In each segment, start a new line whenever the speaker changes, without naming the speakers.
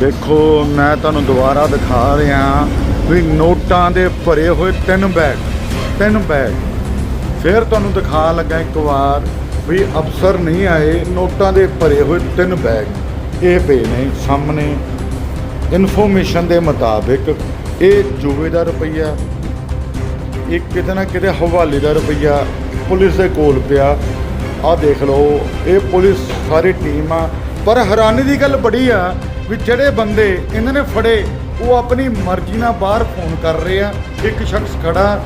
ਦੇਖੋ, ਮੈਂ ਤੁਹਾਨੂੰ ਦੁਬਾਰਾ ਦਿਖਾ ਰਿਹਾ ਵੀ ਨੋਟਾਂ ਦੇ ਭਰੇ ਹੋਏ ਤਿੰਨ ਬੈਗ ਤਿੰਨ ਬੈਗ ਫਿਰ ਤੁਹਾਨੂੰ ਦਿਖਾ ਲੱਗਾ ਇੱਕ ਵਾਰ ਵੀ ਅਫਸਰ ਨਹੀਂ ਆਏ, ਨੋਟਾਂ ਦੇ ਭਰੇ ਹੋਏ ਤਿੰਨ ਬੈਗ ਇਹ ਪਏ ਨੇ ਸਾਹਮਣੇ। ਇਨਫੋਰਮੇਸ਼ਨ ਦੇ ਮੁਤਾਬਿਕ ਇਹ ਜੂਏ ਦਾ ਰੁਪਈਆ, ਇਹ ਕਿਤੇ ਨਾ ਕਿਤੇ ਹਵਾਲੇ ਦਾ ਰੁਪਈਆ, ਪੁਲਿਸ ਦੇ ਕੋਲ ਪਿਆ। ਆਹ ਦੇਖ ਲਓ, ਇਹ ਪੁਲਿਸ ਸਾਰੀ ਟੀਮ ਆ। ਪਰ ਹੈਰਾਨੀ ਦੀ ਗੱਲ ਬੜੀ ਆ ਵੀ ਜਿਹੜੇ ਬੰਦੇ ਇਹਨਾਂ ਨੇ ਫੜੇ, ਉਹ ਆਪਣੀ ਮਰਜ਼ੀ ਨਾਲ ਬਾਹਰ ਫੋਨ ਕਰ ਰਹੇ ਆ। ਇੱਕ ਸ਼ਖਸ ਖੜਾ,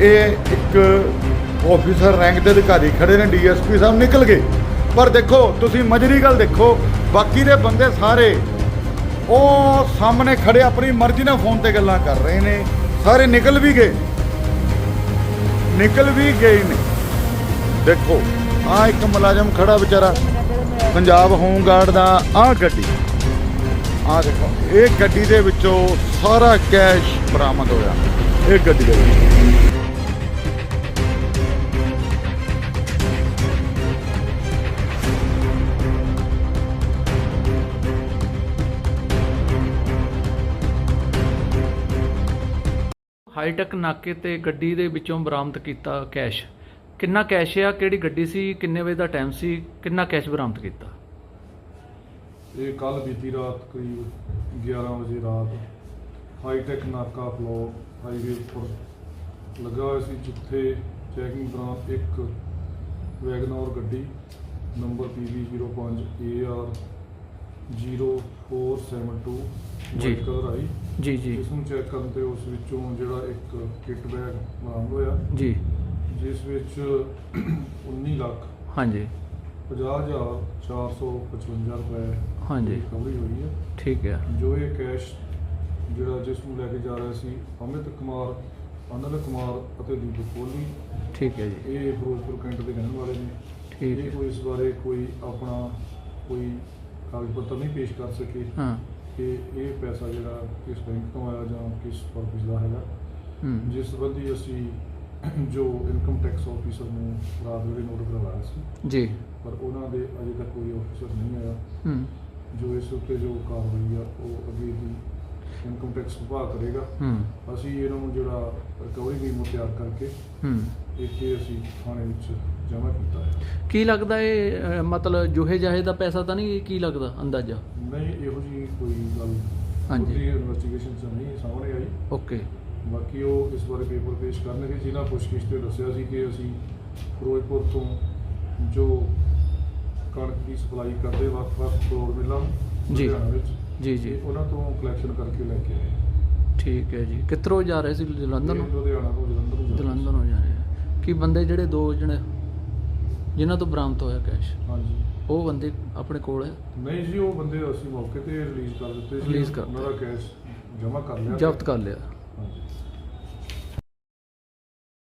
ਇਹ ਇੱਕ ਆਫੀਸਰ ਰੈਂਕ ਦੇ ਅਧਿਕਾਰੀ ਖੜੇ ਨੇ ਡੀਐਸਪੀ ਸਾਹਿਬ ਨਿਕਲ ਗਏ। ਪਰ ਦੇਖੋ, ਤੁਸੀਂ ਮਜਰੀ ਗੱਲ ਦੇਖੋ, ਬਾਕੀ ਦੇ ਬੰਦੇ ਸਾਰੇ ਉਹ ਸਾਹਮਣੇ ਖੜੇ ਆਪਣੀ ਮਰਜ਼ੀ ਨਾਲ ਫੋਨ ਤੇ ਗੱਲਾਂ ਕਰ ਰਹੇ ਨੇ। ਸਾਰੇ ਨਿਕਲ ਵੀ ਗਏ। ਨਿਕਲ ਵੀ ਗਏ ਨੇ। ਦੇਖੋ ਆ ਇੱਕ ਮੁਲਾਜ਼ਮ ਖੜਾ ਵਿਚਾਰਾ, ਪੰਜਾਬ ਹੋਮ ਗਾਰਡ ਦਾ ਆ ਗੱਡੀ। ਆ ਦੇਖੋ, ਇਹ ਗੱਡੀ ਦੇ ਵਿੱਚੋਂ ਸਾਰਾ ਕੈਸ਼ ਬਰਾਮਦ ਹੋਇਆ। ਇਹ ਗੱਡੀ ਦੇ ਵਿੱਚ।
ਹਾਈਟੈਕ ਨਾਕੇ ਤੇ ਗੱਡੀ ਦੇ ਵਿੱਚੋਂ ਬਰਾਮਦ ਕੀਤਾ ਕੈਸ਼ ਕਿੰਨਾ ਕੈਸ਼ ਆ? ਕਿਹੜੀ ਗੱਡੀ ਸੀ? ਕਿੰਨੇ ਵਜੇ ਦਾ ਟਾਈਮ ਸੀ? ਕਿੰਨਾ ਕੈਸ਼ ਬਰਾਮਦ ਕੀਤਾ?
ਇਹ ਕੱਲ ਬੀਤੀ ਰਾਤ ਕਰੀਬ 11 ਵਜੇ ਰਾਤ ਹਾਈਟੈਕ ਨਾਕਾ ਬਲੌਕ ਹਾਈਵੇ ਉੱਪਰ ਲੱਗਾ ਹੋਇਆ ਸੀ ਜਿੱਥੇ ਚੈਕਿੰਗ ਦੌਰਾਨ ਇੱਕ ਵੈਗਨਰ ਗੱਡੀ ਨੰਬਰ PV05 AR 0472
ਜੀ।
ਕਲਰ ਆਈ।
ਜੀ ਜੀ।
ਇਸ ਨੂੰ ਚੈੱਕ ਕਰਨ ਤੇ ਉਸ ਵਿੱਚੋਂ ਜਿਹੜਾ ਇੱਕ ਕਿੱਟ ਬੈਗ ਬਰਾਮਦ ਹੋਇਆ।
ਜੀ।
ਜਿਸ ਵਿੱਚ 19 ਲੱਖ
ਹਾਂਜੀ।
50455 ਰੁਪਏ
ਹਾਂਜੀ।
ਰਿਕਵਰੀ ਹੋਈ ਹੈ।
ਠੀਕ ਹੈ।
ਜੋ ਇਹ ਕੈਸ਼ ਜਿਹੜਾ ਜਿਸ ਨੂੰ ਲੈ ਕੇ ਜਾ ਰਿਹਾ ਸੀ ਅਮਿਤ ਕੁਮਾਰ ਅਨਲ ਕੁਮਾਰ ਅਤੇ ਦੀਪਕ ਕੋਹਲੀ
ਠੀਕ ਹੈ ਜੀ।
ਇਹ ਫਿਰੋਜ਼ਪੁਰ ਕੈਂਟ ਦੇ ਰਹਿਣ ਵਾਲੇ ਨੇ।
ਠੀਕ ਹੈ।
ਕੋਈ ਇਸ ਬਾਰੇ ਕੋਈ ਆਪਣਾ ਕੋਈ ਕਾਗਜ਼ ਪੱਤਰ ਨਹੀਂ ਪੇਸ਼ ਕਰ ਸਕੇ
ਹਾਂ।
ਕਿ ਇਹ ਪੈਸਾ ਜਿਹੜਾ ਕਿਸ ਬੈਂਕ ਤੋਂ ਆਇਆ ਜਾਂ ਕਿਸ ਪਰਪਸ ਦਾ ਹੈਗਾ ਜਿਸ ਸੰਬੰਧੀ ਅਸੀਂ ਜੋ ਇਨਕਮ ਟੈਕਸ ਆਫੀਸਰ ਨੂੰ ਰਾਤ ਵੇਲੇ ਨੋਟ ਕਰਵਾਇਆ ਸੀ।
ਜੀ।
ਪਰ ਉਹਨਾਂ ਦੇ ਅਜੇ ਤੱਕ ਕੋਈ ਆਫੀਸਰ ਨਹੀਂ ਆਇਆ।
ਹੂੰ।
ਜੋ ਇਸ ਉੱਤੇ ਜੋ ਕਾਰਵਾਈ ਆ ਉਹ ਅੱਗੇ ਦੀ ਇਨਕਮ ਟੈਕਸ ਵਿਭਾਗ ਕਰੇਗਾ।
ਹੂੰ।
ਅਸੀਂ ਇਹਨਾਂ ਨੂੰ ਜਿਹੜਾ ਰਿਕਵਰੀ ਮੀਮੋ ਤਿਆਰ ਕਰਕੇ
ਹੂੰ।
ਇੱਥੇ ਅਸੀਂ ਥਾਣੇ ਵਿੱਚ ਜਮ੍ਹਾਂ ਕੀਤਾ ਹੈ।
ਕੀ ਲੱਗਦਾ ਇਹ ਮਤਲਬ ਜੋਹੇ ਜਾਹੇ ਦਾ ਪੈਸਾ ਤਾਂ ਨਹੀਂ ਕੀ ਲੱਗਦਾ ਅੰਦਾਜ਼ਾ?
ਨਹੀਂ ਇਹੋ ਜੀ ਕੋਈ ਗੱਲ
ਹਾਂਜੀ।
ਇਨਵੈਸਟੀਗੇਸ਼ਨ ਚ ਨਹੀਂ ਸਾਹਮਣੇ ਆਈ।
ਓਕੇ।
ਬਾਕੀ ਉਹ ਇਸ ਬਾਰੇ ਪੇਪਰ ਪੇਸ਼ ਕਰਨਗੇ ਜਿਨ੍ਹਾਂ ਪੁੱਛਗਿੱਛ ਤੇ ਦੱਸਿਆ ਸੀ ਕਿ ਅਸੀਂ ਫਿਰੋਜ਼ਪੁਰ ਤੋਂ ਜੋ ਕਣਕ ਦੀ ਸਪਲਾਈ ਕਰਦੇ ਵੱਖ-ਵੱਖ ਫਲੋਰ ਮਿਲਾਂ
ਜੀ। ਜੀ ਜੀ।
ਉਹਨਾਂ ਤੋਂ ਕਲੈਕਸ਼ਨ ਕਰਕੇ ਲੈ ਕੇ ਆਏ
ਠੀਕ ਹੈ ਜੀ। ਕਿੱਧਰੋਂ ਜਾ ਰਹੇ ਸੀ? ਜਲੰਧਰ ਨੂੰ?
ਲੁਧਿਆਣਾ ਤੋਂ ਜਲੰਧਰ ਨੂੰ ਜਾ ਰਹੇ ਸੀ।
ਜਲੰਧਰ ਨੂੰ ਜਾ ਰਹੇ ਆ। ਕੀ ਬੰਦੇ ਜਿਹੜੇ ਦੋ ਜਣੇ ਜਿਨ੍ਹਾਂ ਤੋਂ ਬਰਾਮਦ ਹੋਇਆ ਕੈਸ਼?
ਹਾਂਜੀ।
ਉਹ ਬੰਦੇ ਆਪਣੇ ਕੋਲ ਹੈ?
ਨਹੀਂ ਜੀ ਉਹ ਬੰਦੇ ਅਸੀਂ ਮੌਕੇ ਤੇ ਰਿਲੀਜ਼ ਕਰ ਦਿੱਤੇ ਸੀ।
Release ਕਰ
ਉਹਨਾਂ ਦਾ ਕੈਸ਼ ਜਮ੍ਹਾਂ ਕਰ ਲਿਆ।
ਜ਼ਬਤ ਕਰ ਲਿਆ।
嗯。